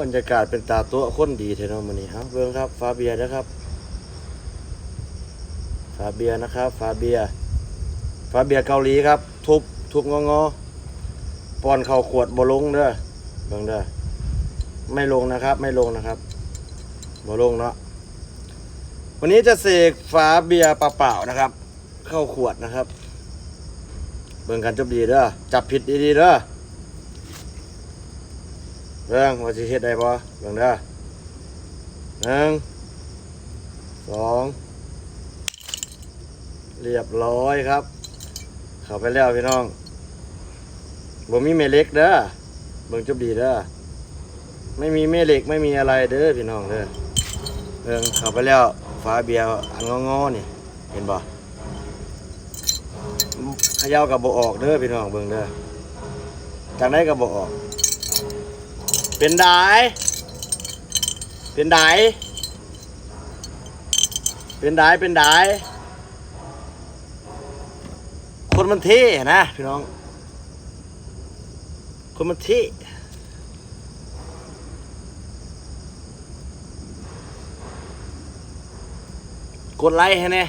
บรรยากาศเป็นตาตัวคนดีเทนอมันนี้ครับเบิ่งครับฟาเบียนะครับฟาเบียนะครับฟาเบียฟาเบียเกาหลีครับ ทุบทุบงองอป้อนเข่าขวดบ่ลงเด้อเบิ่งเด้อไม่ลงนะครับ ไม่ลงนะครับบ่ลงเนาะวันนี้จะเสกฝาเบียร์เปล่าๆนะครับ เข้าขวดนะครับ เบิ่งกันจบดีเด้อจับผิดดีๆเด้อ เบิ่องว่าสิเฮ็ดได้บ่เบิ่งเด้อหนึ่งสองเรียบร้อยครับ เข้าไปแล้วพี่น้องบ่มีแม่เล็กเด้อเบิ่งจบดีเด้อไม่มีแม่เล็กไม่มีอะไรเด้อพี่น้องเด้อเบิ่งเข้าไปแล้วฝาเบียร์อันงอๆนี่ เห็นบ่เขย่ากับบ่ออกเด้อพี่น้องเบิ่งเด้อจากได้กับบ่ออก เป็นไดเป็นไดเป็นไดเป็นไดคนมันเท่นะพี่น้อง คนมันเท่กดไลค์ให้แน่